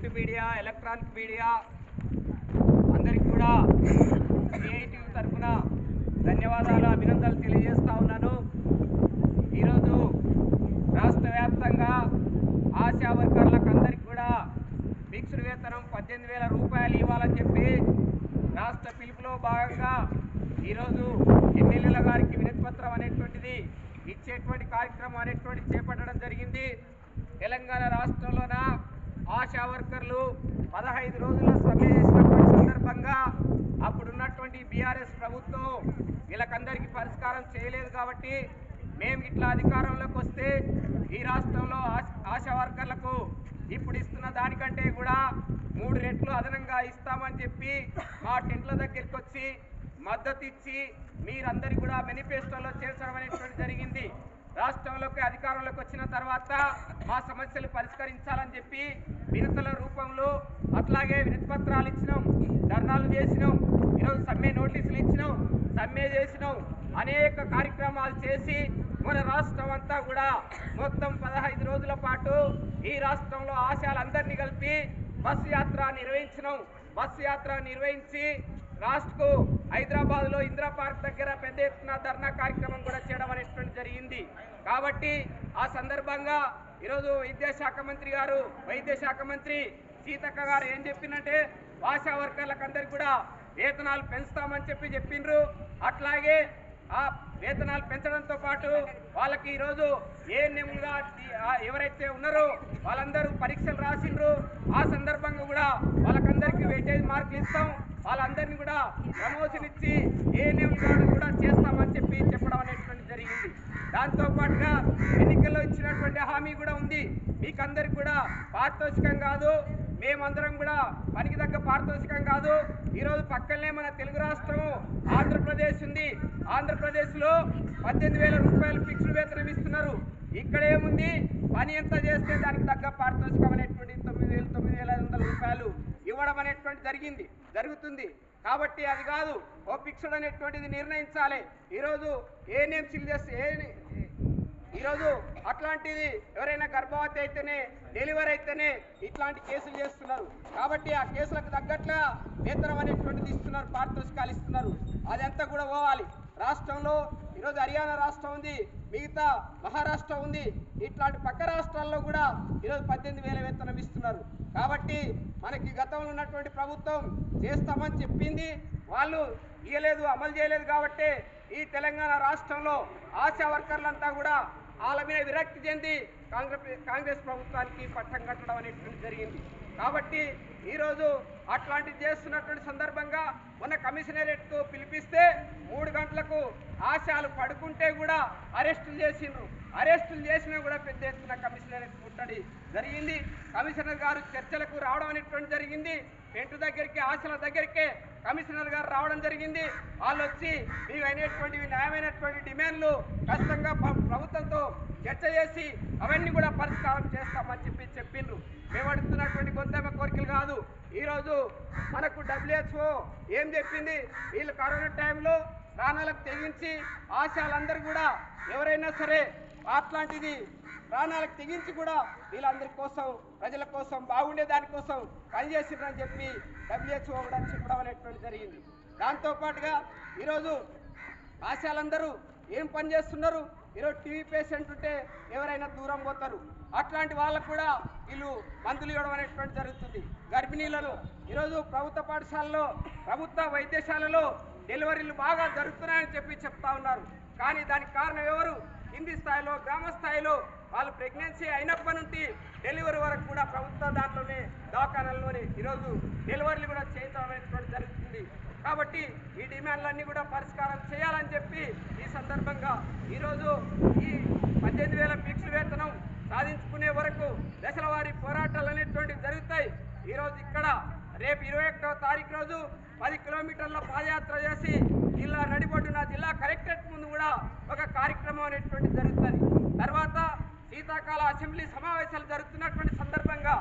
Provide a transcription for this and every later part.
Print media electronic media అందరికి కూడా creative తరఫున ధన్యవాదాలు అభినందనలు తెలియజేస్తా ఉన్నాను. ఈరోజు రాష్ట్ర వ్యాప్తంగా ఆశా వర్కర్లకు అందరికి కూడా ఫిక్స్డ్ వేతనం పద్దెనిమిది వేల రూపాయలు ఇవ్వాలని చెప్పి రాష్ట్ర పిలుపులో భాగంగా ఈరోజు ఎమ్మెల్యేల గారికి వినతి పత్రం అనేటువంటిది ఇచ్చేటువంటి కార్యక్రమం అనేటువంటి చేపట్టడం జరిగింది. తెలంగాణ రాష్ట్ర ఐదు రోజుల సమ్మె చేసినటువంటి సందర్భంగా అప్పుడున్నటువంటి బీఆర్ఎస్ ప్రభుత్వం వీళ్ళకందరికీ పరిష్కారం చేయలేదు కాబట్టి మేము ఇట్లా అధికారంలోకి వస్తే ఈ రాష్ట్రంలో ఆశ- ఆశా వర్కర్లకు ఇప్పుడు ఇస్తున్న దానికంటే కూడా మూడు రెట్లు అదనంగా ఇస్తామని చెప్పి మా టెంట్ల దగ్గరికి వచ్చి మద్దతు ఇచ్చి మీరందరికీ కూడా మేనిఫెస్టోలో చేర్చడం అనేటువంటి జరిగింది. రాష్ట్రంలోకి అధికారంలోకి వచ్చిన తర్వాత మా సమస్యలు పరిష్కరించాలని చెప్పి వినతుల రూపంలో అట్లాగే వినతిపత్రాలు ఇచ్చినాం ధర్నాలు చేసినాం ఈరోజు సమ్మె నోటీసులు ఇచ్చినాం సమ్మె చేసినాం అనేక కార్యక్రమాలు చేసి మన రాష్ట్రం అంతా కూడా మొత్తం పదహైదు రోజుల పాటు ఈ రాష్ట్రంలో ఆశయాలందరినీ కలిపి బస్సు యాత్ర నిర్వహించినాం. బస్సు యాత్ర నిర్వహించి లాస్ట్కు హైదరాబాద్లో ఇందిరా పార్క్ దగ్గర పెద్ద ఎత్తున ధర్నా కార్యక్రమం కూడా చేయడం అనేటువంటి జరిగింది. కాబట్టి ఆ సందర్భంగా ఈరోజు విద్యాశాఖ మంత్రి గారు వైద్య శాఖ మంత్రి సీతక్క గారు ఏం చెప్పిందంటే ఆశా వర్కర్లకు అందరికీ కూడా వేతనాలు పెంచుతామని చెప్పి చెప్పిండ్రు అట్లాగే ఆ వేతనాలు పెంచడంతో పాటు వాళ్ళకి ఈరోజు ఏ నెమ్ముగా ఎవరైతే ఉన్నారో వాళ్ళందరూ పరీక్షలు రాసిండ్రు ఆ సందర్భంగా కూడా వాళ్ళకందరికీ వెయిటేజ్ మార్కులు ఇస్తాం. వాళ్ళందరినీ కూడా ప్రమోషన్ ఇచ్చి ఏ నెమ్ముగా కూడా చేస్తామని చెప్పి చెప్పడం అనేటువంటి జరిగింది. దాంతోపాటుగా ఎన్నికల్లో ఇచ్చినటువంటి హామీ కూడా ఉంది. మీకందరికి కూడా పారితోషికం కాదు. మేమందరం కూడా పనికి తగ్గ పారితోషికం కాదు. ఈరోజు పక్కనే మన తెలుగు రాష్ట్రం ఆంధ్రప్రదేశ్ ఉంది. ఆంధ్రప్రదేశ్లో పద్దెనిమిది వేల రూపాయలు ఫిక్స్డ్ వేతనం ఇస్తున్నారు. ఇక్కడ ఏముంది పని ఎంత చేస్తే దానికి తగ్గ పారితోషికం అనేటువంటి తొమ్మిది వేలు తొమ్మిది వేల ఐదు వందల రూపాయలు ఇవ్వడం అనేటువంటి జరిగింది జరుగుతుంది. కాబట్టి అది కాదు ఓ ఫిక్స్డ్ అనేటువంటిది నిర్ణయించాలి. ఈరోజు ఏ నేమ్ చేస్తే ఏ ఈరోజు అట్లాంటిది ఎవరైనా గర్భవతి అయితేనే డెలివరీ అయితేనే ఇట్లాంటి కేసులు చేస్తున్నారు. కాబట్టి ఆ కేసులకు తగ్గట్లా వేతనం అనేటువంటిది ఇస్తున్నారు పారితోషికాలు ఇస్తున్నారు. అదంతా కూడా పోవాలి. రాష్ట్రంలో ఈరోజు హర్యానా రాష్ట్రం ఉంది మిగతా మహారాష్ట్ర ఉంది. ఇట్లాంటి పక్క రాష్ట్రాల్లో కూడా ఈరోజు పద్దెనిమిది వేల వేతనం ఇస్తున్నారు. కాబట్టి మనకి గతంలో ఉన్నటువంటి ప్రభుత్వం చేస్తామని చెప్పింది. వాళ్ళు ఇయ్యలేదు అమలు చేయలేదు కాబట్టి ఈ తెలంగాణ రాష్ట్రంలో ఆశా వర్కర్లంతా కూడా వాళ్ళ మీద విరక్తి చెంది కాంగ్రెస్ కాంగ్రెస్ ప్రభుత్వానికి పట్టం కట్టడం అనేటువంటి జరిగింది. కాబట్టి ఈరోజు అట్లాంటివి చేస్తున్నటువంటి సందర్భంగా మొన్న కమిషనరేట్కు పిలిపిస్తే ఆశాలు పడుకుంటే కూడా అరెస్టులు చేసిండ్రు. అరెస్టులు చేసినా కూడా పెద్ద ఎత్తున కమిషనరేట్ ముట్టడి జరిగింది. కమిషనర్ గారు చర్చలకు రావడం అనేటువంటి జరిగింది. పెంటు దగ్గరికి ఆశల దగ్గరికే కమిషనర్ గారు రావడం జరిగింది. వాళ్ళు వచ్చి ఇవి అయినటువంటివి న్యాయమైనటువంటి డిమాండ్లు ఖచ్చితంగా ప్రభుత్వంతో చర్చ చేసి అవన్నీ కూడా పరిష్కారం చేస్తామని చెప్పి చెప్పిండ్రు. మేము అడుగుతున్నటువంటి గొంతెమ్మ కోరికలు కాదు. ఈరోజు మనకు డబ్ల్యూహెచ్ఓ ఏం చెప్పింది? వీళ్ళు కరోనా టైంలో ప్రాణాలకు తెగించి ఆశాలందరూ కూడా ఎవరైనా సరే అట్లాంటిది ప్రాణాలకు తెగించి కూడా వీళ్ళందరి కోసం ప్రజల కోసం బాగుండే దానికోసం పనిచేసిండ్రని చెప్పి డబ్ల్యూహెచ్ఓ కూడా చెప్పడం అనేటువంటి జరిగింది. దాంతో పాటుగా ఈరోజు ఆశాలందరూ ఏం పని చేస్తున్నారు? ఈరోజు టీవీ పేషెంట్ ఉంటే ఎవరైనా దూరం పోతారు. అట్లాంటి వాళ్ళకు కూడా వీళ్ళు మందులు ఇవ్వడం అనేటువంటి జరుగుతుంది. గర్భిణీలలో ఈరోజు ప్రభుత్వ పాఠశాలలో ప్రభుత్వ వైద్యశాలలో డెలివరీలు బాగా జరుగుతున్నాయని చెప్పి చెప్తా ఉన్నారు. కానీ దానికి కారణం ఎవరు? కింది స్థాయిలో గ్రామ స్థాయిలో వాళ్ళు ప్రెగ్నెన్సీ అయినప్పటి నుండి డెలివరీ వరకు కూడా ప్రభుత్వ దాంట్లోనే దవాఖానాల్లోనే ఈరోజు డెలివరీలు కూడా చేయించడం జరుగుతుంది. కాబట్టి ఈ డిమాండ్లన్నీ కూడా పరిష్కారం చేయాలని చెప్పి ఈ సందర్భంగా ఈరోజు ఈ పద్దెనిమిది వేల ఫిక్స్డ్ వేతనం సాధించుకునే వరకు దశల వారి పోరాటాలు అనేటువంటివి జరుగుతాయి. రోజు ఇక్కడ రేపు ఇరవై ఒకటో తారీఖు రోజు పది కిలోమీటర్ల పాదయాత్ర చేసి జిల్లా నడిబొడ్డున జిల్లా కలెక్టరేట్ ముందు కూడా ఒక కార్యక్రమం అనేటువంటి జరుగుతుంది. తర్వాత శీతాకాల అసెంబ్లీ సమావేశాలు జరుగుతున్నటువంటి సందర్భంగా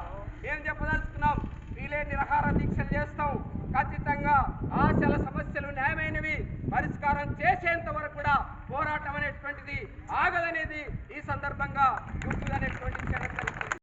మేము చెప్పదలుచుకున్నాం వీలే నిరహార దీక్షలు చేస్తాం. ఖచ్చితంగా ఆశల సమస్యలు న్యాయమైనవి పరిష్కారం చేసేంత వరకు కూడా పోరాటం అనేటువంటిది ఆగదనేది ఈ సందర్భంగా గుర్తుదనే